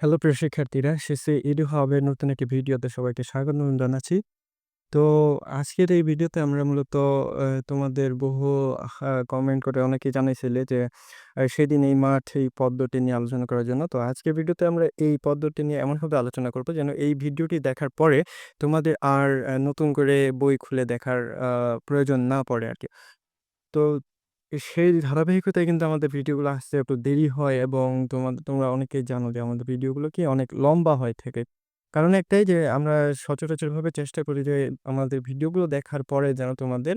Hello প্রিয় শিক্ষার্থীরা, শেষে এডু হাবের নতুন একটি ভিডিওতে সবাইকে স্বাগতম জানাচ্ছি। তো আজকের এই ভিডিওতে আমরা মূলত তোমাদের বহু কমেন্ট করে অনেকেই জানাইছিলে যে সেদিন এই মাঠ, এই পদ্মটি নিয়ে আলোচনা করার জন্য। তো আজকের ভিডিওতে আমরা এই পদ্মটি নিয়ে এমনভাবে আলোচনা করব যেন এই ভিডিওটি দেখার পরে তোমাদের আর নতুন করে বই খুলে দেখার প্রয়োজন না পড়ে আর কি তো সেই ধারাবাহিকতায় কিন্তু আমাদের ভিডিওগুলো আসতে একটু দেরি হয় এবং তোমাদের তোমরা অনেকেই জানো যে আমাদের ভিডিওগুলো কি অনেক লম্বা হয় থাকে। কারণ একটাই যে আমরা সচরাচরভাবে চেষ্টা করি যে আমাদের ভিডিওগুলো দেখার পরে যেন তোমাদের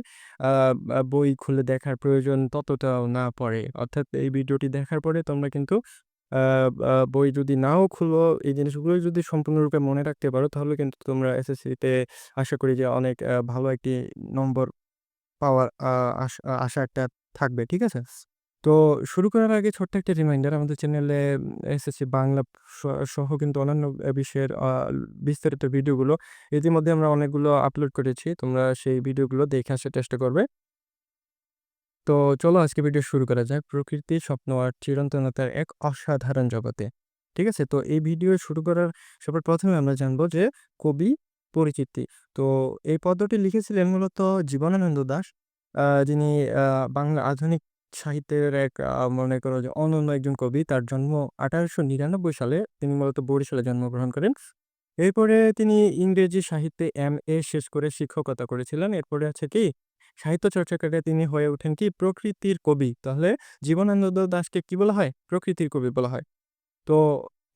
বই খুলে দেখার প্রয়োজন ততটাও না পড়ে। অর্থাৎ এই ভিডিওটি দেখার পরে তোমরা কিন্তু বই যদি নাও খুলো, এই জিনিসগুলো যদি সম্পূর্ণরূপে মনে রাখতে পারো তাহলে কিন্তু তোমরা এসএসসিতে আশা করি যে অনেক ভালো একটি নম্বর পাওয়ার আশা একটা থাকবে। ঠিক আছে? তো শুরু করার আগে ছোট্ট একটা রিমাইন্ডার আমাদের চ্যানেলে এসএসসি বাংলা সহ কিন্তু অন্যান্য বিষয়ের বিস্তারিত ভিডিওগুলো ইতিমধ্যে আমরা অনেকগুলো আপলোড করেছি। তোমরা সেই ভিডিওগুলো দেখে আসার চেষ্টা করবে। তো চলো আজকে ভিডিও শুরু করা যাক। প্রকৃতি, স্বপ্ন আর চিরন্তনতার এক অসাধারণ জগতে। ঠিক আছে? তো এই ভিডিও শুরু করার সবার প্রথমে আমরা জানব যে কবি পরিচিতি। তো এই পদ্যটি লিখেছিলেন মূলত জীবনানন্দ দাশ। যিনি বাংলা আধুনিক সাহিত্যের এক মনে করো যে অনন্য একজন কবি। তার জন্ম ১৮৯৯ সালে। তিনি মূলত বরিশালে জন্মগ্রহণ করেন। এরপরে তিনি ইংরেজি সাহিত্যে এম.এ শেষ করে শিক্ষকতা করেছিলেন। এরপরে আছে কি, সাহিত্য চর্চাকারে তিনি হয়ে ওঠেন কি, প্রকৃতির কবি। তাহলে জীবনানন্দ দাশকে কি বলা হয়? প্রকৃতির কবি বলা হয়। তো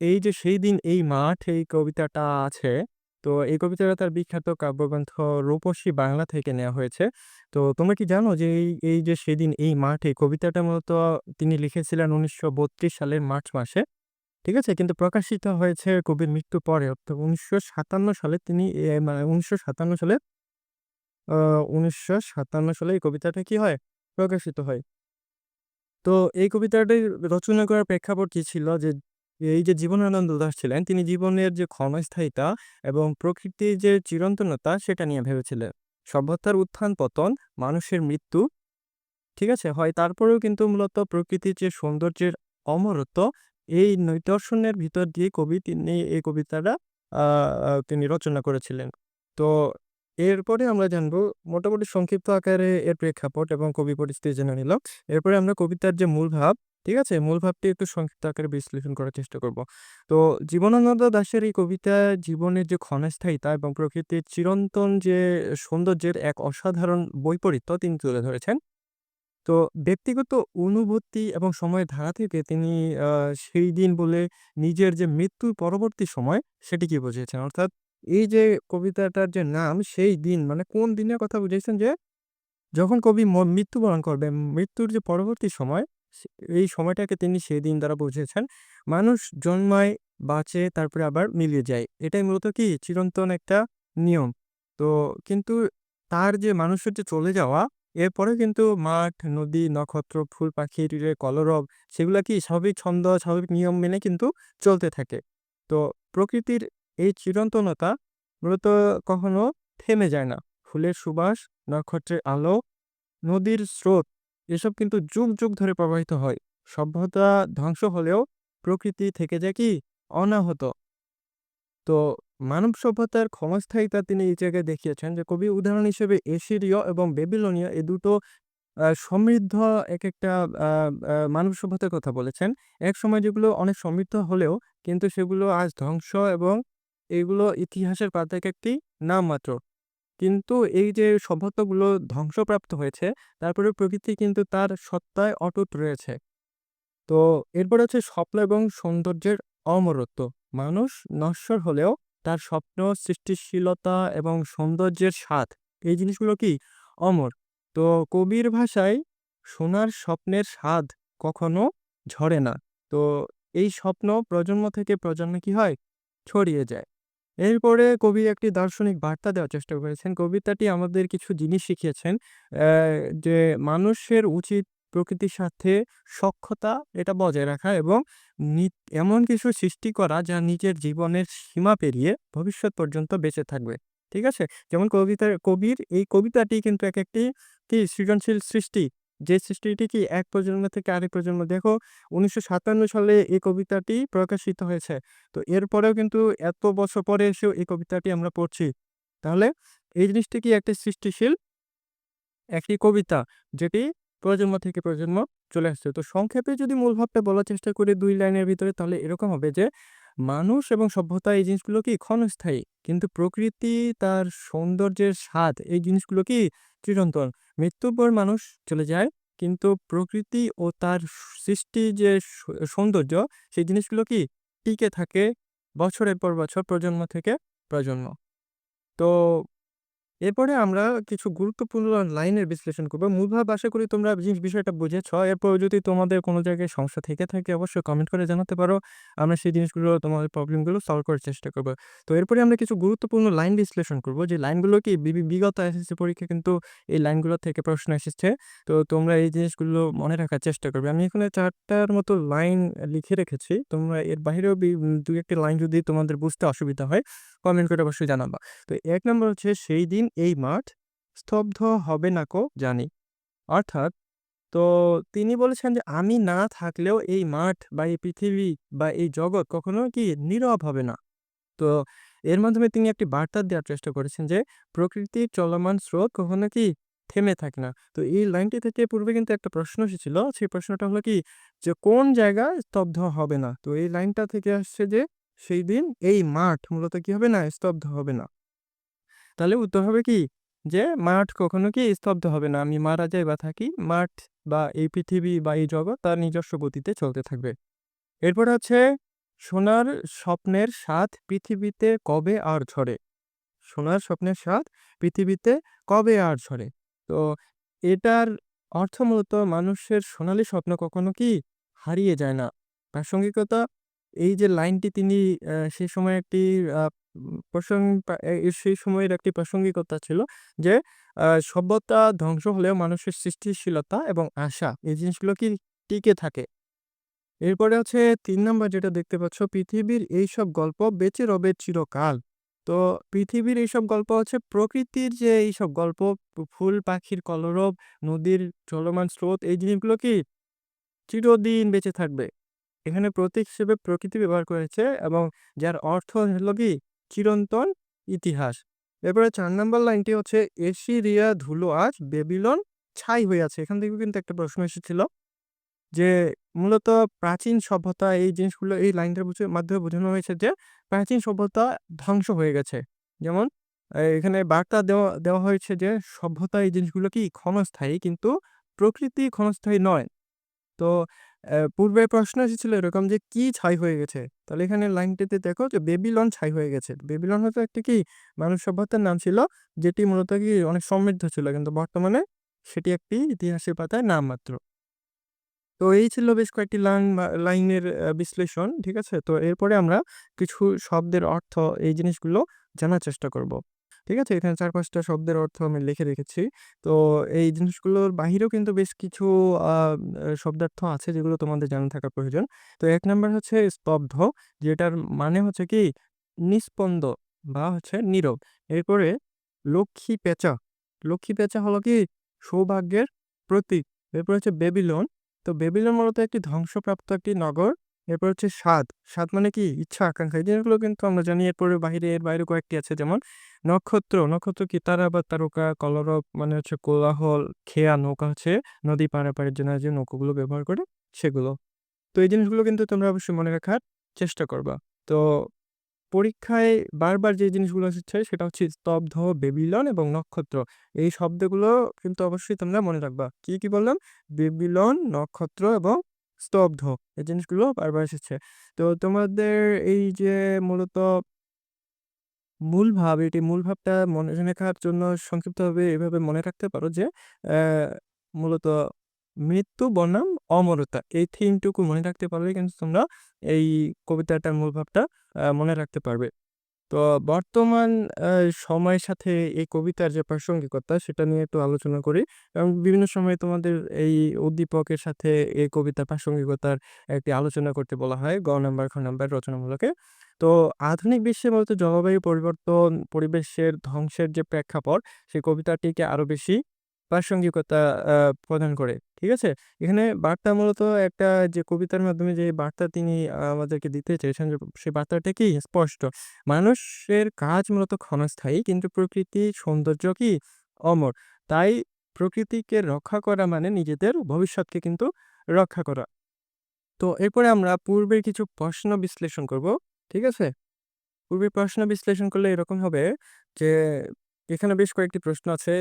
এই যে সেই দিন, এই মাঠ, এই কবিতাটা আছে। তো এই কবিতাটা তার বিখ্যাত কাব্যগ্রন্থ রূপসী বাংলা থেকে নেওয়া হয়েছে। তো তোমরা কি জানো যে এই, এই যে সেদিন এই মাঠে কবিতাটা মূলত তিনি লিখেছিলেন ১৯৩২ সালের মার্চ মাসে। ঠিক আছে? কিন্তু প্রকাশিত হয়েছে কবির মৃত্যুর পরে অর্থাৎ ১৯৫৭ সালে তিনি মানে ১৯৫৭ সালে উনিশশো ১৯৫৭ সালে এই কবিতাটা কি হয়? প্রকাশিত হয়। তো এই কবিতাটি রচনা করার প্রেক্ষাপট কি ছিল? যে এই যে জীবনানন্দ দাস ছিলেন তিনি জীবনের যে ক্ষণস্থায়িতা এবং প্রকৃতির যে চিরন্তনতা সেটা নিয়ে ভেবেছিলেন। সভ্যতার উত্থান-পতন, মানুষের মৃত্যু, ঠিক আছে? হয় তারপরেও কিন্তু মূলত প্রকৃতির যে সৌন্দর্যের অমরত্ব এই নিদর্শনের ভিতর দিয়ে কবি তিনি এই কবিতাটা তিনি রচনা করেছিলেন। তো এরপরে আমরা জানব মোটামুটি সংক্ষিপ্ত আকারে এর প্রেক্ষাপট এবং কবি পরিস্থিতি জেনে নিলাম। এরপরে আমরা কবিতার যে মূল ভাব, ঠিক আছে? মূল ভাবটি একটু সংক্ষিপ্ত আকারে বিশ্লেষণ করার চেষ্টা করব। তো জীবনানন্দ দাশের এই কবিতা জীবনের যে ক্ষণস্থায়িতা এবং প্রকৃতির চিরন্তন যে সৌন্দর্যের এক অসাধারণ বৈপরীত্য তিনি তুলে ধরেছেন। তো ব্যক্তিগত অনুভূতি এবং সময়ের ধারা থেকে তিনি সেই দিন বলে নিজের যে মৃত্যুর পরবর্তী সময় সেটিকে বুঝিয়েছেন। অর্থাৎ এই যে কবিতাটার যে নাম, সেই দিন মানে কোন দিনের কথা বুঝিয়েছেন যে, যখন কবি মৃত্যুবরণ করবে মৃত্যুর যে পরবর্তী সময় এই সময়টাকে তিনি সেদিন দ্বারা বুঝেছেন মানুষ জন্মায়, বাঁচে তারপরে আবার মিলিয়ে যায়। এটাই মূলত কি চিরন্তন একটা নিয়ম। তো কিন্তু তার যে মানুষের যে চলে যাওয়া এরপরে কিন্তু মাঠ, নদী, নক্ষত্র, ফুল, পাখির কলরব সেগুলা কি স্বাভাবিক ছন্দ, স্বাভাবিক নিয়ম মেনে কিন্তু চলতে থাকে। তো প্রকৃতির এই চিরন্তনতা মূলত কখনো থেমে যায় না। ফুলের সুবাস, নক্ষত্রের আলো, নদীর স্রোত এসব কিন্তু যুগ, যুগ ধরে প্রবাহিত হয়। সভ্যতা ধ্বংস হলেও প্রকৃতি থেকে যায় কি অনাহত। তো মানব সভ্যতার ক্ষণস্থায়িতা তিনি এই জায়গায় দেখিয়েছেন যে কবি উদাহরণ হিসেবে এশিরীয় এবং বেবিলনীয় এ দুটো সমৃদ্ধ এক একটা মানব সভ্যতার কথা বলেছেন। এক সময় যেগুলো অনেক সমৃদ্ধ হলেও কিন্তু সেগুলো আজ ধ্বংস এবং এগুলো ইতিহাসের পাতায় একটি নামমাত্র। কিন্তু এই যে সভ্যতাগুলো ধ্বংসপ্রাপ্ত হয়েছে তারপরেও প্রকৃতি কিন্তু তার সত্তায় অটুট রয়েছে। তো এরপর হচ্ছে স্বপ্ন এবং সৌন্দর্যের অমরত্ব। মানুষ নশ্বর হলেও তার স্বপ্ন, সৃষ্টিশীলতা এবং সৌন্দর্যের স্বাদ এই জিনিসগুলো কি অমর। তো কবির ভাষায় সোনার স্বপ্নের স্বাদ কখনো ঝরে না। তো এই স্বপ্ন প্রজন্ম থেকে প্রজন্মে কি হয়? ছড়িয়ে যায়। এরপরে কবি একটি দার্শনিক বার্তা দেওয়ার চেষ্টা করেছেন। কবিতাটি আমাদের কিছু জিনিস শিখিয়েছেন। যে মানুষের উচিত প্রকৃতির সাথে সখ্যতা, এটা বজায় রাখা এবং এমন কিছু সৃষ্টি করা যা নিজের জীবনের সীমা পেরিয়ে ভবিষ্যৎ পর্যন্ত বেঁচে থাকবে। ঠিক আছে? যেমন কবিতার, কবির এই কবিতাটি কিন্তু এক একটি, কি সৃজনশীল সৃষ্টি। যে সৃষ্টিটি কি এক প্রজন্ম থেকে আরেক প্রজন্ম দেখো ১৯৫৭ সালে এই কবিতাটি প্রকাশিত হয়েছে। তো এরপরেও কিন্তু এত বছর পরে এসেও এই কবিতাটি আমরা পড়ছি। তাহলে এই জিনিসটি কি একটা সৃষ্টিশীল একটি কবিতা যেটি প্রজন্ম থেকে প্রজন্ম চলে আসছে। তো সংক্ষেপে যদি মূল ভাবটা বলার চেষ্টা করি দুই লাইনের ভিতরে তাহলে এরকম হবে যে, মানুষ এবং সভ্যতা এই জিনিসগুলো কি ক্ষণস্থায়ী। কিন্তু প্রকৃতি তার সৌন্দর্যের স্বাদ এই জিনিসগুলো কি চিরন্তন। মৃত্যুর পর মানুষ চলে যায়। কিন্তু প্রকৃতি ও তার সৃষ্টি যে সৌন্দর্য, সেই জিনিসগুলো কি টিকে থাকে বছরের পর বছর প্রজন্ম থেকে প্রজন্ম। তো এরপরে আমরা কিছু গুরুত্বপূর্ণ লাইনের বিশ্লেষণ করব মূলভাব আশা করি তোমরা জিনিস বিষয়টা বুঝেছ। এরপরেও যদি তোমাদের কোনো জায়গায় সমস্যা থেকে থাকে অবশ্যই কমেন্ট করে জানাতে পারো। আমরা সেই জিনিসগুলো তোমাদের প্রবলেমগুলো সলভ করার চেষ্টা করব। তো এরপরে আমরা কিছু গুরুত্বপূর্ণ লাইন বিশ্লেষণ করব। যে লাইনগুলো কি বিগত এসএসসি পরীক্ষা কিন্তু এই লাইনগুলো থেকে প্রশ্ন এসেছে। তো তোমরা এই জিনিসগুলো মনে রাখার চেষ্টা করবে। আমি এখানে চারটার মতো লাইন লিখে রেখেছি। তোমরা এর বাহিরেও বি ২-১ লাইন যদি তোমাদের বুঝতে অসুবিধা হয় কমেন্ট করে অবশ্যই জানাবা। তো এক নম্বর হচ্ছে সেই দিন এই মাঠ স্তব্ধ হবে না কো জানি। অর্থাৎ, তো তিনি বলেছেন যে আমি না থাকলেও এই মাঠ বা এই পৃথিবী বা এই জগৎ কখনো কি নীরব হবে না। তো এর মাধ্যমে তিনি একটি বার্তা দেওয়ার চেষ্টা করেছেন যে প্রকৃতির চলমান স্রোত কখনো কি থেমে থাকে না। তো এই লাইনটি থেকে পূর্বে কিন্তু একটা প্রশ্ন এসেছিল। সেই প্রশ্নটা হলো কি যে কোন জায়গা স্তব্ধ হবে না? তো এই লাইনটা থেকে আসছে যে সেই দিন এই মাঠ মূলত কি হবে না? স্তব্ধ হবে না। তাহলে উত্তর হবে কি? যে মাঠ কখনো কি স্তব্ধ হবে না। আমি মারা যাই বা থাকি, মাঠ বা এই পৃথিবী বা এই জগৎ তার নিজস্ব গতিতে চলতে থাকবে। এরপর হচ্ছে সোনার স্বপ্নের স্বাদ পৃথিবীতে কবে আর ঝরে? সোনার স্বপ্নের স্বাদ পৃথিবীতে কবে আর ঝরে? তো এটার অর্থ মূলত মানুষের সোনালি স্বপ্ন কখনো কি হারিয়ে যায় না। প্রাসঙ্গিকতা এই যে লাইনটি তিনি সে সময় একটি সেই সময়ের একটি প্রাসঙ্গিকতা ছিল যে সভ্যতা ধ্বংস হলেও মানুষের সৃষ্টিশীলতা এবং আশা এই জিনিসগুলো কি টিকে থাকে। এরপরে হচ্ছে ৩ নাম্বার যেটা দেখতে পাচ্ছ পৃথিবীর এইসব গল্প বেঁচে রবে চিরকাল। তো পৃথিবীর এইসব গল্প হচ্ছে প্রকৃতির যে এইসব গল্প ফুল পাখির কলরব, নদীর চলমান স্রোত এই জিনিসগুলো কি চিরদিন বেঁচে থাকবে। এখানে প্রতীক হিসেবে প্রকৃতি ব্যবহার করেছে এবং যার অর্থ হলো কি চিরন্তন ইতিহাস। এরপরে চার নাম্বার লাইনটি হচ্ছে এসিরিয়া ধুলো, আজ বেবিলন ছাই হইয়াছে। এখান থেকেও কিন্তু একটা প্রশ্ন এসেছিল। যে, মূলত প্রাচীন সভ্যতা, এই জিনিসগুলো, এই লাইনটার মাধ্যমে বোঝানো হয়েছে যে, প্রাচীন সভ্যতা ধ্বংস হয়ে গেছে। যেমন এখানে বার্তা দেওয়া দেওয়া হয়েছে যে, সভ্যতা এই জিনিসগুলো কি ক্ষণস্থায়ী, কিন্তু প্রকৃতি ক্ষণস্থায়ী নয়। তো পূর্বে প্রশ্ন এসেছিল এরকম যে, কি ছাই হয়ে গেছে? তাহলে এখানে লাইনটিতে দেখো যে, বেবিলন ছাই হয়ে গেছে। বেবিলন হয়তো একটি কি মানব সভ্যতার নাম ছিল, যেটি মূলত কি অনেক সমৃদ্ধ ছিল। কিন্তু বর্তমানে সেটি একটি ইতিহাসের পাতায় নাম মাত্র। তো এই ছিল বেশ কয়েকটি লাইন লাইনের বিশ্লেষণ। ঠিক আছে? তো এরপরে আমরা কিছু শব্দের অর্থ এই জিনিসগুলো জানার চেষ্টা করব। ঠিক আছে? এখানে চার পাঁচটা শব্দের অর্থ আমি লিখে রেখেছি। তো এই জিনিসগুলোর বাহিরেও কিন্তু বেশ কিছু শব্দার্থ আছে যেগুলো তোমাদের জানা থাকা প্রয়োজন। তো এক নাম্বার হচ্ছে স্তব্ধ, যেটার মানে হচ্ছে কি নিস্পন্দ বা হচ্ছে নীরব। এরপরে লক্ষ্মী পেঁচা। লক্ষ্মী পেঁচা হলো কি সৌভাগ্যের প্রতীক। এরপর হচ্ছে বেবিলন। তো বেবিলন মূলত একটি ধ্বংসপ্রাপ্ত একটি নগর। এরপর হচ্ছে স্বাদ। স্বাদ মানে কি ইচ্ছা আকাঙ্ক্ষা। এই জিনিসগুলো কিন্তু আমরা জানি এরপরে বাহিরে এর বাইরে কয়েকটি আছে যেমন নক্ষত্র। নক্ষত্র কি তারা বা তারকা, কলরব মানে হচ্ছে কোলাহল, খেয়া নৌকা হচ্ছে নদী পারাপারের জন্য যে নৌকাগুলো ব্যবহার করে সেগুলো। তো এই জিনিসগুলো কিন্তু তোমরা অবশ্যই মনে রাখার চেষ্টা করবা। তো পরীক্ষায় বারবার যে জিনিসগুলো এসেছে সেটা হচ্ছে স্তব্ধ, বেবিলন এবং নক্ষত্র। এই শব্দগুলো কিন্তু অবশ্যই তোমরা মনে রাখবা। কি, কি বললাম? বেবিলন, নক্ষত্র এবং স্তব্ধ। এই জিনিসগুলো বারবার এসেছে। তো তোমাদের এই যে মূলত মূল ভাব, এটি মূল ভাবটা মনে রাখার জন্য সংক্ষিপ্তভাবে এভাবে মনে রাখতে পারো যে মূলত মৃত্যু বনাম অমরতা। এই থিমটুকু মনে রাখতে পারলেই কিন্তু তোমরা এই কবিতাটার মূল ভাবটা মনে রাখতে পারবে। তো বর্তমান সময়ের সাথে এই কবিতার যে প্রাসঙ্গিকতা সেটা নিয়ে একটু আলোচনা করি। এবং বিভিন্ন সময়ে তোমাদের এই উদ্দীপকের সাথে এই কবিতার প্রাসঙ্গিকতার একটি আলোচনা করতে বলা হয়। গ নাম্বার, খ নাম্বার রচনামূলকে। তো আধুনিক বিশ্বে মূলত জলবায়ু পরিবর্তন, পরিবেশের ধ্বংসের যে প্রেক্ষাপট সেই কবিতাটিকে আরও বেশি প্রাসঙ্গিকতা প্রদান করে। ঠিক আছে? এখানে বার্তা মূলত একটা যে কবিতার মাধ্যমে যে বার্তা তিনি আমাদেরকে দিতে চেয়েছেন সেই বার্তাটা কি স্পষ্ট। মানুষের কাজ মূলত ক্ষণস্থায়ী, কিন্তু প্রকৃতির সৌন্দর্য কি অমর। তাই প্রকৃতিকে রক্ষা করা মানে নিজেদের ভবিষ্যৎকে কিন্তু রক্ষা করা। তো এরপরে আমরা পূর্বের কিছু প্রশ্ন বিশ্লেষণ করব। ঠিক আছে? পূর্বের প্রশ্ন বিশ্লেষণ করলে এরকম হবে যে, এখানে বেশ কয়েকটি প্রশ্ন আছে।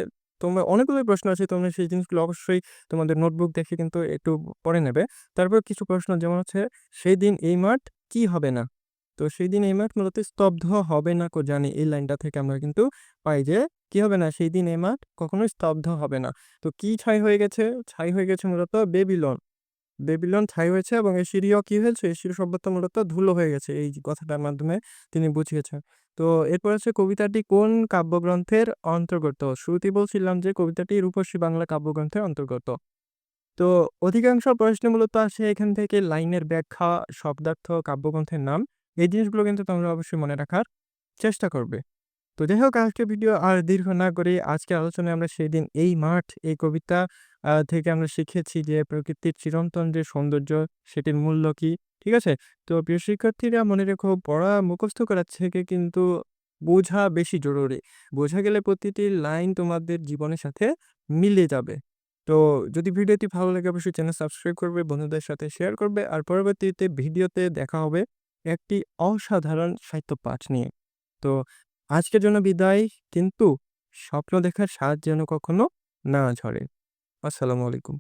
তোমরা অনেকগুলোই প্রশ্ন আছে। তোমরা সেই জিনিসগুলো অবশ্যই তোমাদের নোটবুক দেখে কিন্তু একটু পড়ে নেবে। তারপর কিছু প্রশ্ন যেমন হচ্ছে, সেই দিন এই মাঠ কি হবে না?" তো সেই দিন এই মাঠ মূলত স্তব্ধ হবে না কো জানি" এই লাইনটা থেকে আমরা কিন্তু পাই যে, কি হবে না? সেই দিন এই মাঠ কখনোই স্তব্ধ হবে না।" তো কি ছাই হয়ে গেছে? ছাই হয়ে গেছে মূলত বেবিলন। বেবিলন ছাই হয়েছে এবং এশিরীয় কি হয়েছে? এশিরীয় সভ্যতা মূলত ধুলো হয়ে গেছে। এই কথাটার মাধ্যমে তিনি বুঝিয়েছেন। তো এরপর হচ্ছে কবিতাটি কোন কাব্যগ্রন্থের অন্তর্গত? শুরুতেই বলছিলাম যে কবিতাটি রূপসী বাংলা কাব্যগ্রন্থের অন্তর্গত। তো অধিকাংশ প্রশ্ন মূলত আসে এখান থেকে লাইনের ব্যাখ্যা, শব্দার্থ, কাব্যগ্রন্থের নাম। এই জিনিসগুলো কিন্তু তোমরা অবশ্যই মনে রাখার চেষ্টা করবে। তো যাই হোক আজকে ভিডিও আর দীর্ঘ না করে আজকের আলোচনায় আমরা সেদিন এই মাঠ এই কবিতা থেকে আমরা শিখেছি যে প্রকৃতির চিরন্তন যে সৌন্দর্য সেটির মূল্য কি। ঠিক আছে? তো প্রিয় শিক্ষার্থীরা মনে রেখো পড়া মুখস্থ করার থেকে কিন্তু বোঝা বেশি জরুরি। বোঝা গেলে প্রতিটি লাইন তোমাদের জীবনের সাথে মিলে যাবে। তো যদি ভিডিওটি ভালো লাগে অবশ্যই চ্যানেল সাবস্ক্রাইব করবে, বন্ধুদের সাথে শেয়ার করবে। আর পরবর্তীতে ভিডিওতে দেখা হবে একটি অসাধারণ সাহিত্য পাঠ নিয়ে। তো আজকের জন্য বিদায়। কিন্তু স্বপ্ন দেখার স্বাদ যেন কখনো না ঝরে। আসসালামু আলাইকুম।